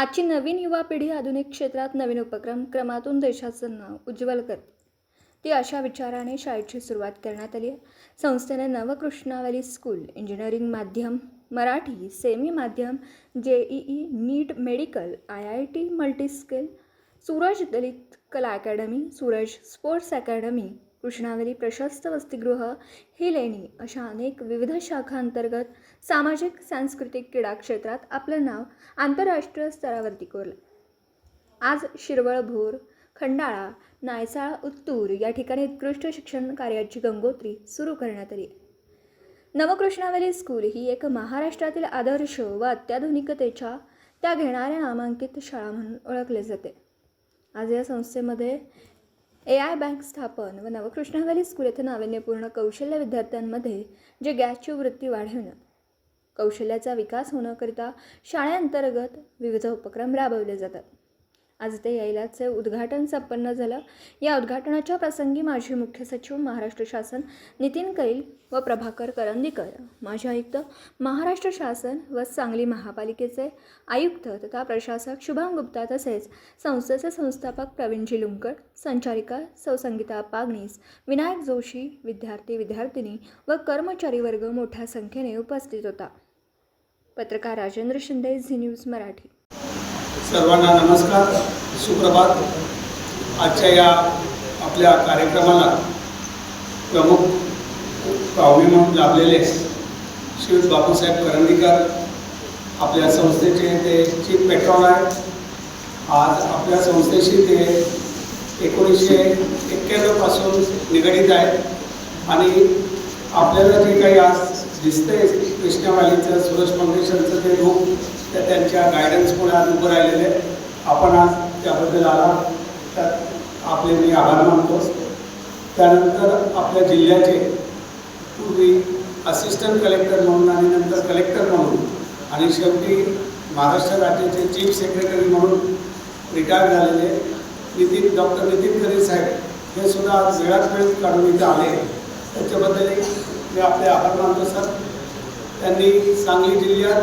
आजची नवीन युवा पिढी आधुनिक क्षेत्रात नवीन उपक्रम क्रमातून देशाचं नाव उज्ज्वल करते. ती अशा विचाराने शाळेची सुरुवात करण्यात आली आहे. संस्थेने नवकृष्णावली स्कूल इंजिनिअरिंग माध्यम मराठी सेमी माध्यम J E E NEET medical I I T multiscale Suraj दलित कला academy Suraj sports academy Krishnavali प्रशस्त वसतिगृह ही लेणी अशा अनेक विविध शाखांतर्गत सामाजिक सांस्कृतिक क्रीडा क्षेत्रात आपलं नाव आंतरराष्ट्रीय स्तरावरती कोरलं. आज शिरवळ भोर खंडाळा नायसाळ उत्तूर या ठिकाणी उत्कृष्ट शिक्षण कार्याची गंगोत्री सुरू करण्यात आली. नवकृष्णावली स्कूल ही एक महाराष्ट्रातील आदर्श व अत्याधुनिकतेच्या त्या घेणाऱ्या नामांकित शाळा म्हणून ओळखले जाते. आज या संस्थेमध्ये ए आय बँक स्थापन व नवकृष्णावली स्कूल येथे नाविन्यपूर्ण कौशल्य विद्यार्थ्यांमध्ये जे गॅसची वृत्ती वाढवणं. कौशल्याचा विकास होण्याकरिता शाळेअंतर्गत विविध उपक्रम राबवले जातात. आज ते यायलाचे उद्घाटन संपन्न झालं. या उद्घाटनाच्या प्रसंगी माजी मुख्य सचिव महाराष्ट्र शासन नितीन कैल व प्रभाकर करंदीकर माजी आयुक्त महाराष्ट्र शासन व सांगली महापालिकेचे आयुक्त तथा प्रशासक शुभांग गुप्ता तसेच संस्थेचे संस्थापक प्रवीणजी जिलुंकर संचालिका सौ संगीता पागणीस विनायक जोशी विद्यार्थी विद्यार्थिनी व कर्मचारी वर्ग मोठ्या संख्येने उपस्थित होता. पत्रकार राजेंद्र शिंदे झी न्यूज मराठी. सर्वांना नमस्कार. सुप्रभात. आजच्या या आपल्या कार्यक्रमाला प्रमुख पाहुणे म्हणून लाभलेले श्री बापूसाहेब करंदीकर आपल्या संस्थेचे ते चीफ पेट्रोल आहेत. आज आपल्या संस्थेशी ते एकोणीसशे एक्क्याण्णवपासून निगडीत आहेत. आणि आपल्याला जे काही आज दिसतंय कृष्णावालीचं सुरज फाउंडेशनचं ते रूप त्या त्यांच्या गायडन्समुळे आज उभं राहिलेले आहे. आपण आज त्याबद्दल आला त्यात आपले मी आभार मानतो. त्यानंतर आपल्या जिल्ह्याचे पूर्वी असिस्टंट कलेक्टर म्हणून आणि नंतर कलेक्टर म्हणून आणि शेवटी महाराष्ट्र राज्याचे चीफ सेक्रेटरी म्हणून रिटायर झालेले नितीन डॉक्टर नितीन करी साहेब हे सुद्धा आज वेळात वेळ काढून इथे आले. त्याच्याबद्दल एक मी आपले आभार मानतो सर त्यांनी सांगली जिल्ह्यात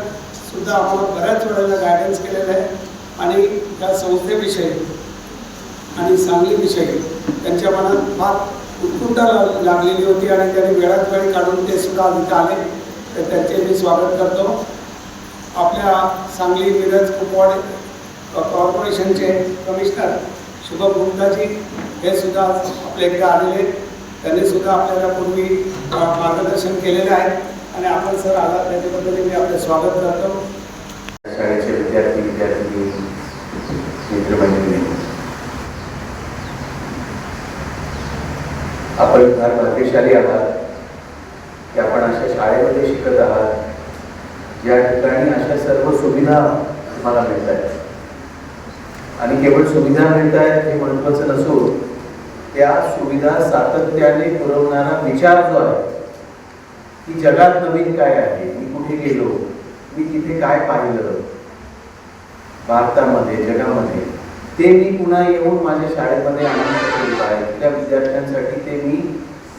सुद्धा आम्हाला बऱ्याच वेळेला गायडन्स केलेलं आहे. आणि त्या संस्थेविषयी आणि सांगलीविषयी त्यांच्या मनात फार उत्कुंठा लागलेली होती आणि त्यांनी वेळात वेळ काढून ते सुद्धा इथे आले. तर त्यांचे मी स्वागत करतो. आपल्या सांगली मिरज कुपवाड कॉर्पोरेशनचे कमिशनर शुभम गुप्ताजी हे सुद्धा आपल्या इकडे आलेले. आहेत. त्यांनी सुद्धा आपल्याला पूर्वी मार्गदर्शन केलेलं आहे. आणि आपण सर आला त्याच्याबद्दल मी आपलं स्वागत करतो. शाळेचे विद्यार्थी विद्यार्थी मित्रमंडळी. आपण फार भाग्यशाली आहात की आपण अशा शाळेमध्ये शिकत आहात. ज्या ठिकाणी अशा सर्व सुविधा तुम्हाला मिळत आहेत आणि केवळ सुविधा मिळत आहेत हे महत्वाचं नसून त्या सुविधा सातत्याने पुरवणारा विचार जो आहे की जगात नवीन काय आहे? मी कुठे गेलो? मी तिथे काय पाहिलं? भारतामध्ये जगामध्ये. ते मी पुन्हा येऊन माझ्या शाळेमध्ये आणू शकेल काय त्या विद्यार्थ्यांसाठी ते मी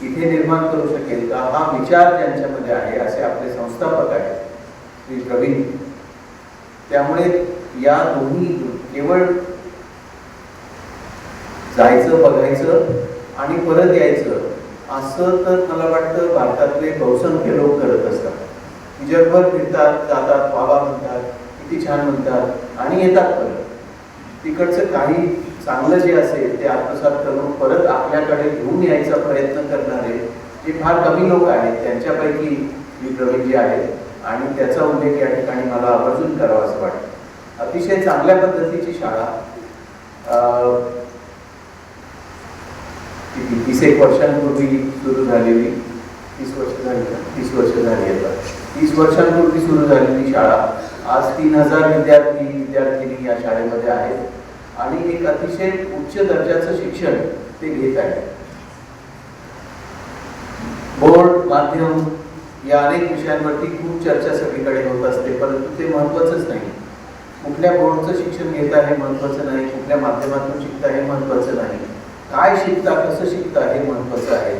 इथे निर्माण करू शकेल का? हा विचार त्यांच्यामध्ये आहे असे आपले संस्थापक आहेत श्री प्रवीण. त्यामुळे या दोन्ही केवळ जायचं बघायचं आणि परत यायचं असं तर मला वाटतं भारतातले बहुसंख्य लोक करत असतात. जगभर फिरतात जातात बाबा म्हणतात किती छान म्हणतात आणि येतात परत. तिकडचं काही चांगलं जे असेल ते आत्मसात करून परत आपल्याकडे घेऊन यायचा प्रयत्न करणारे जे फार कमी लोक आहेत त्यांच्यापैकी मी प्रवीणजी आहेत आणि त्याचा उल्लेख या ठिकाणी मला आवर्जून करावा असं वाटतं. अतिशय चांगल्या पद्धतीची शाळा किती तीस एक वर्षांपूर्वी सुरू झालेली तीस वर्ष झाली ना? तीस वर्ष झाली आता. तीस वर्षांपूर्वी सुरू झालेली शाळा आज तीन हजार विद्यार्थी विद्यार्थिनी या शाळेमध्ये आहेत. आणि एक अतिशय उच्च दर्जाचं शिक्षण ते घेत आहेत. बोर्ड माध्यम या अनेक विषयांवरती खूप चर्चा सगळीकडे होत असते परंतु ते महत्वाचंच नाही. कुठल्या बोर्डचं शिक्षण घेता हे महत्वाचं नाही कुठल्या माध्यमातून शिकता हे महत्वाचं नाही. काय शिकता कसं शिकता हे महत्वाचं आहे.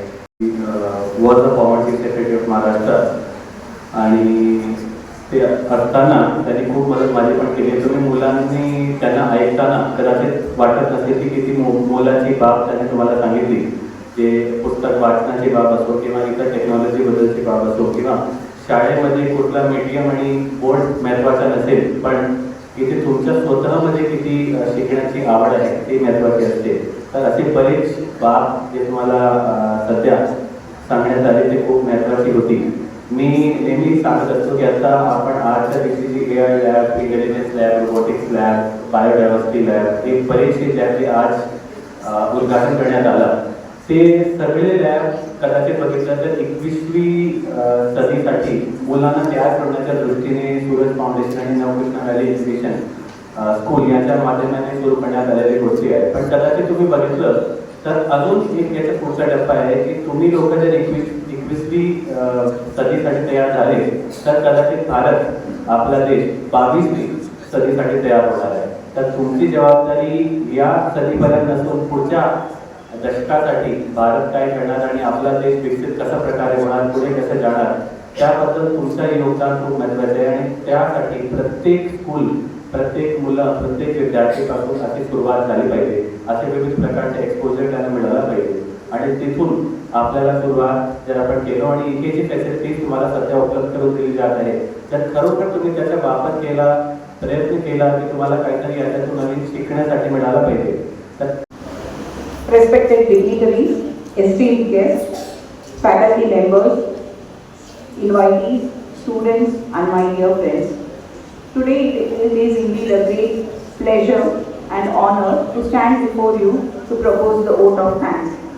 Was the poverty secretary of Maharashtra आणि ते असताना त्यांनी खूप मदत माझी पण केली. तुम्ही मुलांनी त्यांना ऐकताना कदाचित वाटत नसेल की किती मो मोलाची बाब त्यांनी तुम्हाला सांगितली. जे पुस्तक वाचनाची बाब असो किंवा इतर टेक्नॉलॉजीबद्दलची बाब असो किंवा शाळेमध्ये कुठला मीडियम आणि बोर्ड महत्त्वाचा नसेल पण इथे तुमच्या स्वतःमध्ये किती शिकण्याची आवड आहे ती महत्त्वाची असते. तर असे बरेच बाब जे तुम्हाला सध्या सांगण्यात आले ते खूप महत्त्वाची होती. मी नेहमी सांगत असतो की आता आपण आजच्या दिवशी जी A I lab intelligence lab robotics lab biodiversity lab हे बरेचसे ज्याचे जे आज उद्घाटन करण्यात आलं. ते सगळे लॅब कदाचित बघितलं तर एकवीसवी सदीसाठी मुलांना तयार करण्याच्या दृष्टीने सूरज फाउंडेशन आणि नवकृष्ण व्हॅली एज्युकेशन स्कूल यांच्या माध्यमाने सुरू करण्यात आलेली गोष्टी आहेत. पण कदाचित तुम्ही बघितलं तर अजून एक याचा पुढचा टप्पा आहे की तुम्ही लोक जर एकवीस एकवीसवी सदीसाठी तयार झाले तर कदाचित भारत आपला देश बावीसवी सदीसाठी तयार होणार आहे. तर तुमची जबाबदारी या सदीपर्यंत नसून पुढच्या दशकासाठी भारत काय करणार आणि आपला देश विकसित कशा प्रकारे होणार पुढे कसं जाणार त्याबद्दल तुमचं योगदान खूप महत्वाचं आहे आणि त्यासाठी प्रत्येक स्कूल प्रत्येक मुलं प्रत्येक विद्यार्थीपासून अशी सुरुवात झाली पाहिजे असे विविध प्रकारचे एक्सपोजर त्यांना मिळाला पाहिजे आणि तिथून आपल्याला सुरुवात जर आपण केलो आणि हे जी फॅसिलिटीज तुम्हाला सध्या उपलब्ध करून दिली जात आहे तर खरोखर तुम्ही त्याचा वापर केला प्रयत्न केला की तुम्हाला काहीतरी याच्यातून नवीन शिकण्यासाठी मिळाला पाहिजे तर respected dignitaries, esteemed guests, faculty members, invitees, students, and my dear friends. Today it is indeed a great pleasure and honor to stand before you to propose the oath of thanks.